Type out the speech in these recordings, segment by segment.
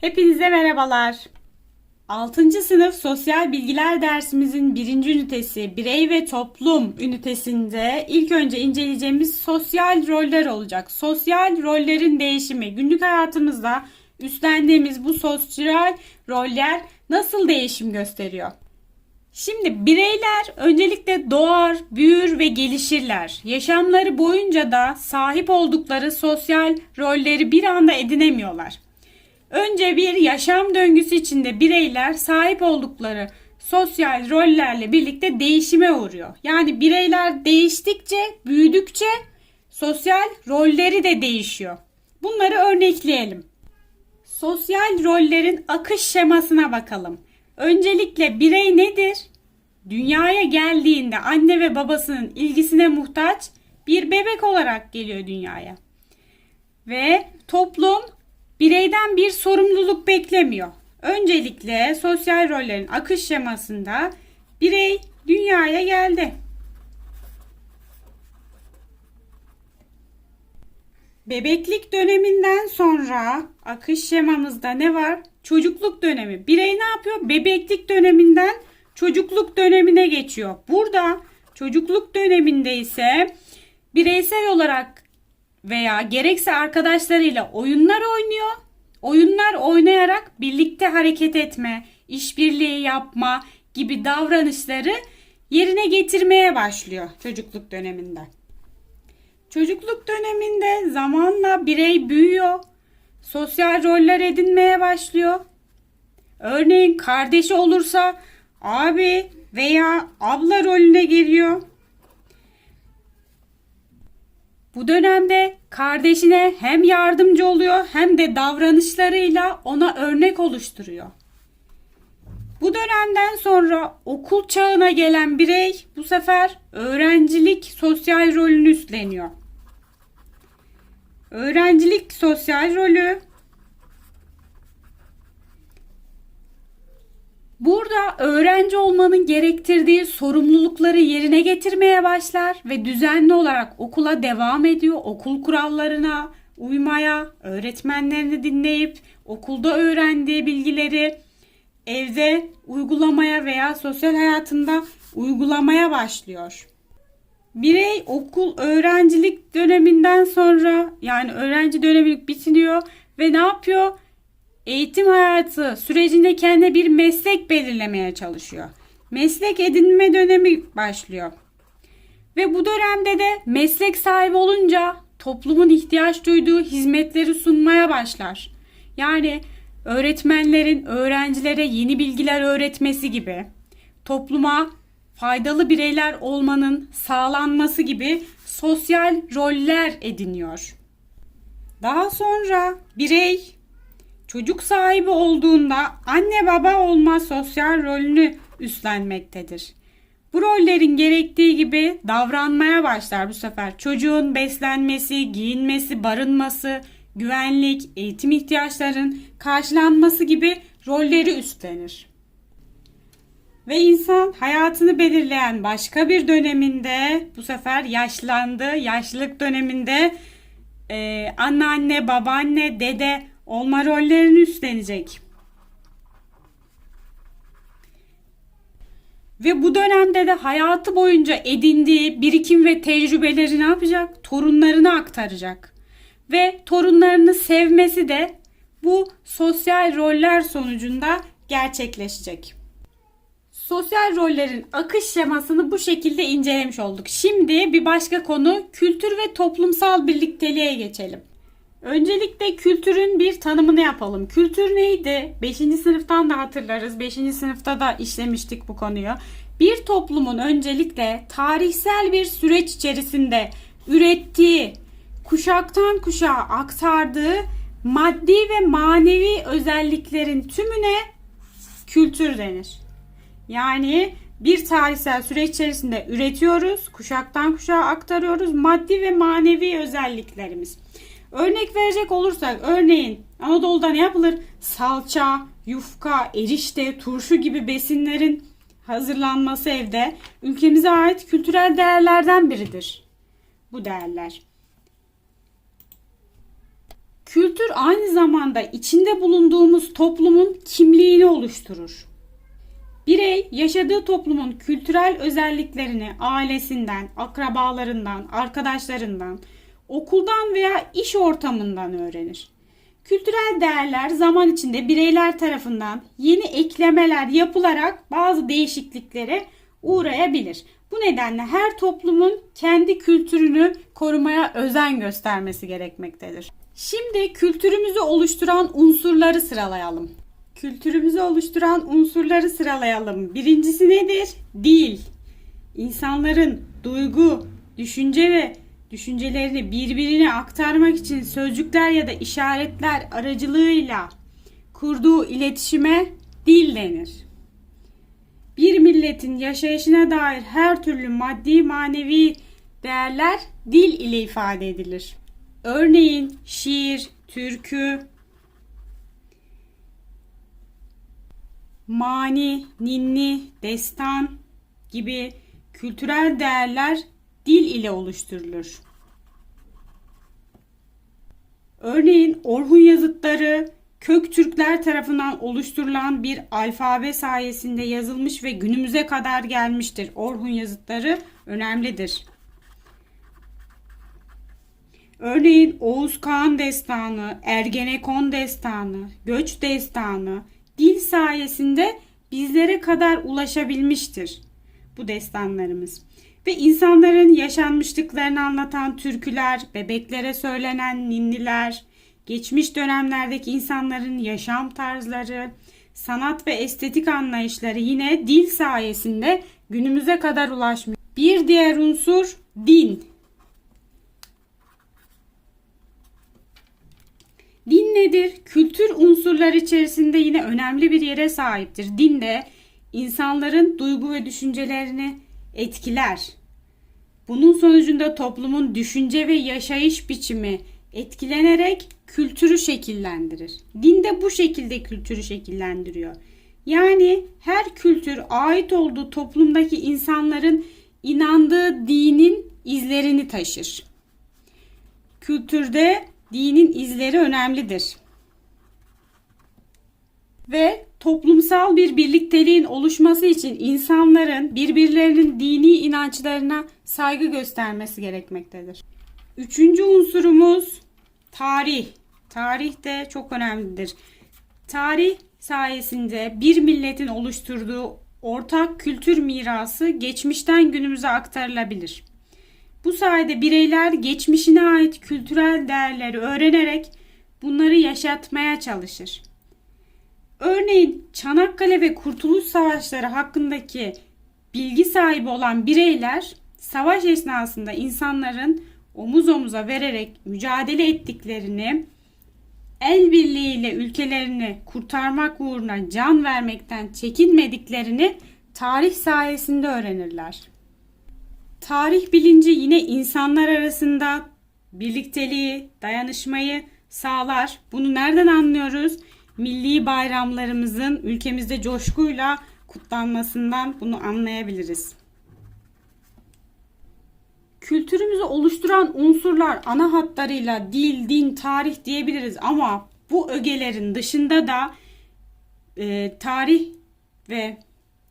Hepinize merhabalar. 6. sınıf sosyal bilgiler dersimizin birinci ünitesi birey ve toplum ünitesinde ilk önce inceleyeceğimiz sosyal roller olacak. Sosyal rollerin değişimi günlük hayatımızda üstlendiğimiz bu sosyal roller nasıl değişim gösteriyor? Şimdi bireyler öncelikle doğar, büyür ve gelişirler. Yaşamları boyunca da sahip oldukları sosyal rolleri bir anda edinemiyorlar. Önce bir yaşam döngüsü içinde bireyler sahip oldukları sosyal rollerle birlikte değişime uğruyor. Yani bireyler değiştikçe, büyüdükçe sosyal rolleri de değişiyor. Bunları örnekleyelim. Sosyal rollerin akış şemasına bakalım. Öncelikle birey nedir? Dünyaya geldiğinde anne ve babasının ilgisine muhtaç bir bebek olarak geliyor dünyaya. Ve toplum bireyden bir sorumluluk beklemiyor. Öncelikle sosyal rollerin akış şemasında birey dünyaya geldi. Bebeklik döneminden sonra akış şemamızda ne var? Çocukluk dönemi. Birey ne yapıyor? Bebeklik döneminden çocukluk dönemine geçiyor. Burada çocukluk döneminde ise bireysel olarak veya gerekse arkadaşlarıyla oyunlar oynuyor. Oyunlar oynayarak birlikte hareket etme, işbirliği yapma gibi davranışları yerine getirmeye başlıyor çocukluk döneminde. Çocukluk döneminde zamanla birey büyüyor, sosyal roller edinmeye başlıyor. Örneğin kardeşi olursa abi veya abla rolüne geliyor. Bu dönemde kardeşine hem yardımcı oluyor hem de davranışlarıyla ona örnek oluşturuyor. Bu dönemden sonra okul çağına gelen birey bu sefer öğrencilik sosyal rolünü üstleniyor. Öğrencilik sosyal rolü Burada öğrenci olmanın gerektirdiği sorumlulukları yerine getirmeye başlar ve düzenli olarak okula devam ediyor. Okul kurallarına uymaya, öğretmenlerini dinleyip okulda öğrendiği bilgileri evde uygulamaya veya sosyal hayatında uygulamaya başlıyor. Birey okul öğrencilik döneminden sonra yani öğrenci dönemi bitiriyor ve ne yapıyor? Eğitim hayatı sürecinde kendine bir meslek belirlemeye çalışıyor. Meslek edinme dönemi başlıyor. Ve bu dönemde de meslek sahibi olunca toplumun ihtiyaç duyduğu hizmetleri sunmaya başlar. Yani öğretmenlerin öğrencilere yeni bilgiler öğretmesi gibi, topluma faydalı bireyler olmanın sağlanması gibi sosyal roller ediniyor. Daha sonra birey çocuk sahibi olduğunda anne baba olma sosyal rolünü üstlenmektedir. Bu rollerin gerektiği gibi davranmaya başlar bu sefer. Çocuğun beslenmesi, giyinmesi, barınması, güvenlik, eğitim ihtiyaçlarının karşılanması gibi rolleri üstlenir. Ve insan hayatını belirleyen başka bir döneminde bu sefer yaşlandı. Yaşlılık döneminde e, anneanne, babaanne, dede olma rollerini üstlenecek. Ve bu dönemde de hayatı boyunca edindiği birikim ve tecrübeleri ne yapacak? Torunlarına aktaracak. Ve torunlarını sevmesi de bu sosyal roller sonucunda gerçekleşecek. Sosyal rollerin akış şemasını bu şekilde incelemiş olduk. Şimdi bir başka konu kültür ve toplumsal birlikteliğe geçelim. Öncelikle kültürün bir tanımını yapalım. Kültür neydi? 5. sınıftan da hatırlarız. 5. sınıfta da işlemiştik bu konuyu. Bir toplumun öncelikle tarihsel bir süreç içerisinde ürettiği, kuşaktan kuşağa aktardığı maddi ve manevi özelliklerin tümüne kültür denir. Yani bir tarihsel süreç içerisinde üretiyoruz, kuşaktan kuşağa aktarıyoruz maddi ve manevi özelliklerimiz. Örnek verecek olursak örneğin Anadolu'da ne yapılır? Salça, yufka, erişte, turşu gibi besinlerin hazırlanması evde ülkemize ait kültürel değerlerden biridir. Bu değerler. Kültür aynı zamanda içinde bulunduğumuz toplumun kimliğini oluşturur. Birey yaşadığı toplumun kültürel özelliklerini ailesinden, akrabalarından, arkadaşlarından, okuldan veya iş ortamından öğrenir. Kültürel değerler zaman içinde bireyler tarafından yeni eklemeler yapılarak bazı değişikliklere uğrayabilir. Bu nedenle her toplumun kendi kültürünü korumaya özen göstermesi gerekmektedir. Şimdi kültürümüzü oluşturan unsurları sıralayalım. Kültürümüzü oluşturan unsurları sıralayalım. Birincisi nedir? Dil. İnsanların duygu, düşünce ve düşüncelerini birbirine aktarmak için sözcükler ya da işaretler aracılığıyla kurduğu iletişime dil denir. Bir milletin yaşayışına dair her türlü maddi manevi değerler dil ile ifade edilir. Örneğin şiir, türkü, mani, ninni, destan gibi kültürel değerler dil ile oluşturulur. Örneğin Orhun yazıtları Köktürkler tarafından oluşturulan bir alfabe sayesinde yazılmış ve günümüze kadar gelmiştir. Orhun yazıtları önemlidir. Örneğin Oğuz Kağan Destanı, Ergenekon Destanı, Göç Destanı dil sayesinde bizlere kadar ulaşabilmiştir bu destanlarımız. Ve insanların yaşanmışlıklarını anlatan türküler, bebeklere söylenen ninniler, geçmiş dönemlerdeki insanların yaşam tarzları, sanat ve estetik anlayışları yine dil sayesinde günümüze kadar ulaşmış. Bir diğer unsur din. Din nedir? Kültür unsurları içerisinde yine önemli bir yere sahiptir. Din de insanların duygu ve düşüncelerini etkiler. Bunun sonucunda toplumun düşünce ve yaşayış biçimi etkilenerek kültürü şekillendirir. Din de bu şekilde kültürü şekillendiriyor. Yani her kültür ait olduğu toplumdaki insanların inandığı dinin izlerini taşır. Kültürde dinin izleri önemlidir. Ve toplumsal bir birlikteliğin oluşması için insanların birbirlerinin dini inançlarına saygı göstermesi gerekmektedir. Üçüncü unsurumuz tarih. Tarih de çok önemlidir. Tarih sayesinde bir milletin oluşturduğu ortak kültür mirası geçmişten günümüze aktarılabilir. Bu sayede bireyler geçmişine ait kültürel değerleri öğrenerek bunları yaşatmaya çalışır. Örneğin Çanakkale ve Kurtuluş Savaşları hakkındaki bilgi sahibi olan bireyler savaş esnasında insanların omuz omuza vererek mücadele ettiklerini, el birliğiyle ülkelerini kurtarmak uğruna can vermekten çekinmediklerini tarih sayesinde öğrenirler. Tarih bilinci yine insanlar arasında birlikteliği, dayanışmayı sağlar. Bunu nereden anlıyoruz? Milli bayramlarımızın ülkemizde coşkuyla kutlanmasından bunu anlayabiliriz. Kültürümüzü oluşturan unsurlar ana hatlarıyla dil, din, tarih diyebiliriz ama bu ögelerin dışında da e, tarih ve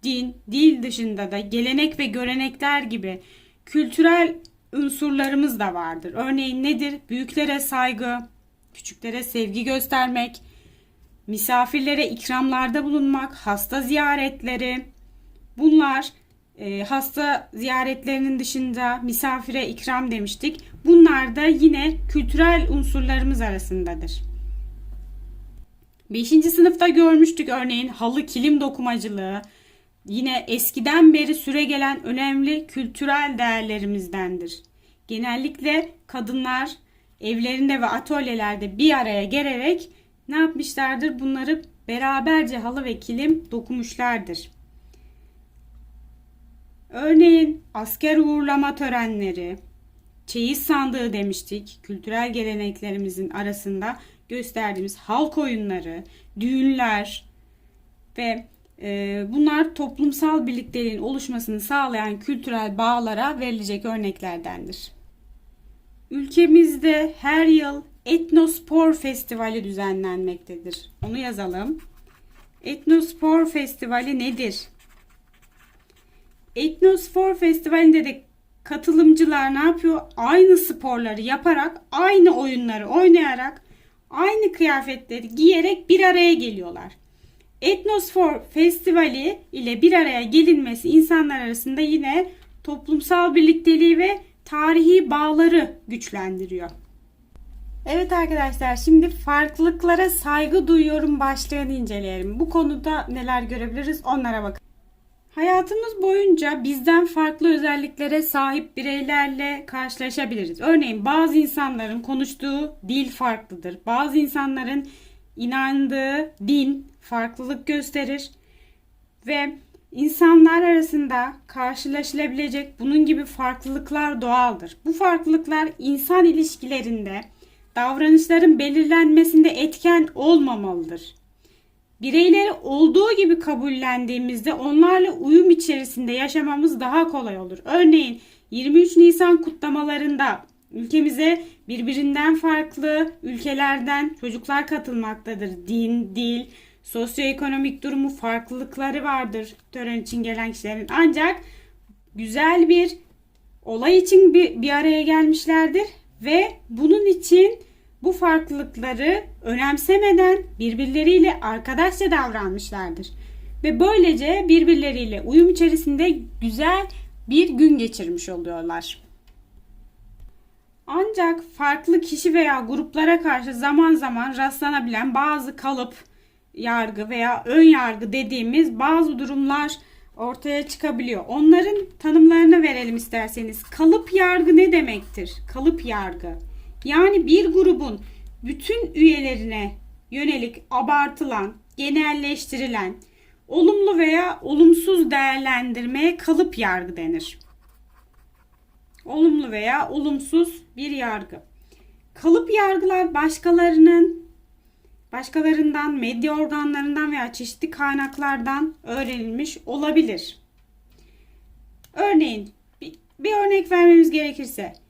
din, dil dışında da gelenek ve görenekler gibi kültürel unsurlarımız da vardır. Örneğin nedir? Büyüklere saygı, küçüklere sevgi göstermek, misafirlere ikramlarda bulunmak, hasta ziyaretleri. Bunlar e, hasta ziyaretlerinin dışında misafire ikram demiştik. Bunlar da yine kültürel unsurlarımız arasındadır. 5. sınıfta görmüştük örneğin halı kilim dokumacılığı. Yine eskiden beri süre gelen önemli kültürel değerlerimizdendir. Genellikle kadınlar evlerinde ve atölyelerde bir araya gelerek ne yapmışlardır? Bunları beraberce halı ve kilim dokumuşlardır. Örneğin asker uğurlama törenleri, çeyiz sandığı demiştik. Kültürel geleneklerimizin arasında gösterdiğimiz halk oyunları, düğünler ve e, bunlar toplumsal birlikteliğin oluşmasını sağlayan kültürel bağlara verilecek örneklerdendir. Ülkemizde her yıl Etnospor Festivali düzenlenmektedir. Onu yazalım. Etnospor Festivali nedir? Etnospor Festivali'nde de katılımcılar ne yapıyor? Aynı sporları yaparak, aynı oyunları oynayarak, aynı kıyafetleri giyerek bir araya geliyorlar. Etnosfor Festivali ile bir araya gelinmesi insanlar arasında yine toplumsal birlikteliği ve tarihi bağları güçlendiriyor. Evet arkadaşlar şimdi farklılıklara saygı duyuyorum başlığını inceleyelim. Bu konuda neler görebiliriz onlara bakın. Hayatımız boyunca bizden farklı özelliklere sahip bireylerle karşılaşabiliriz. Örneğin bazı insanların konuştuğu dil farklıdır. Bazı insanların inandığı din farklılık gösterir ve insanlar arasında karşılaşılabilecek bunun gibi farklılıklar doğaldır. Bu farklılıklar insan ilişkilerinde davranışların belirlenmesinde etken olmamalıdır. Bireyleri olduğu gibi kabullendiğimizde onlarla uyum içerisinde yaşamamız daha kolay olur. Örneğin 23 Nisan kutlamalarında ülkemize birbirinden farklı ülkelerden çocuklar katılmaktadır. Din, dil, sosyoekonomik durumu farklılıkları vardır tören için gelen kişilerin. Ancak güzel bir olay için bir, bir araya gelmişlerdir ve bunun için bu farklılıkları önemsemeden birbirleriyle arkadaşça davranmışlardır. Ve böylece birbirleriyle uyum içerisinde güzel bir gün geçirmiş oluyorlar. Ancak farklı kişi veya gruplara karşı zaman zaman rastlanabilen bazı kalıp yargı veya ön yargı dediğimiz bazı durumlar ortaya çıkabiliyor. Onların tanımlarını verelim isterseniz. Kalıp yargı ne demektir? Kalıp yargı. Yani bir grubun bütün üyelerine yönelik abartılan, genelleştirilen, olumlu veya olumsuz değerlendirmeye kalıp yargı denir. Olumlu veya olumsuz bir yargı. Kalıp yargılar başkalarının başkalarından, medya organlarından veya çeşitli kaynaklardan öğrenilmiş olabilir. Örneğin bir, örnek vermemiz gerekirse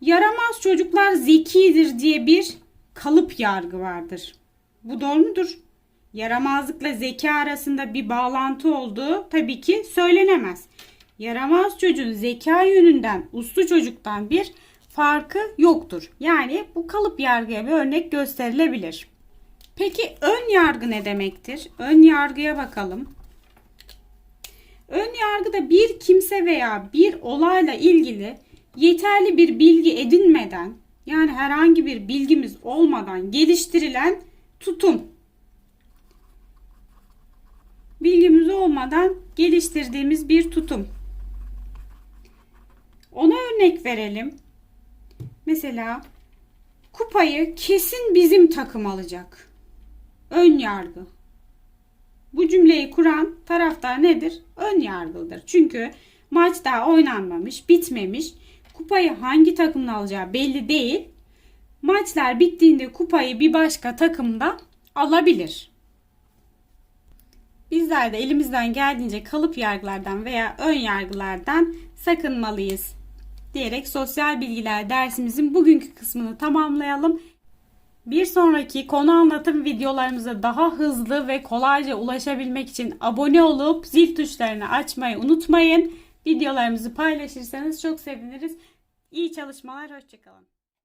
yaramaz çocuklar zekidir diye bir kalıp yargı vardır. Bu doğru mudur? Yaramazlıkla zeka arasında bir bağlantı olduğu tabii ki söylenemez. Yaramaz çocuğun zeka yönünden uslu çocuktan bir farkı yoktur. Yani bu kalıp yargıya bir örnek gösterilebilir. Peki ön yargı ne demektir? Ön yargıya bakalım. Ön yargıda bir kimse veya bir olayla ilgili yeterli bir bilgi edinmeden yani herhangi bir bilgimiz olmadan geliştirilen tutum. Bilgimiz olmadan geliştirdiğimiz bir tutum. Ona örnek verelim. Mesela kupayı kesin bizim takım alacak. Ön yargı. Bu cümleyi kuran taraftar nedir? Ön yargılıdır. Çünkü maç daha oynanmamış, bitmemiş. Kupayı hangi takımın alacağı belli değil. Maçlar bittiğinde kupayı bir başka takımda alabilir. Bizler de elimizden geldiğince kalıp yargılardan veya ön yargılardan sakınmalıyız diyerek sosyal bilgiler dersimizin bugünkü kısmını tamamlayalım. Bir sonraki konu anlatım videolarımıza daha hızlı ve kolayca ulaşabilmek için abone olup zil tuşlarını açmayı unutmayın. Videolarımızı paylaşırsanız çok seviniriz. İyi çalışmalar, hoşçakalın.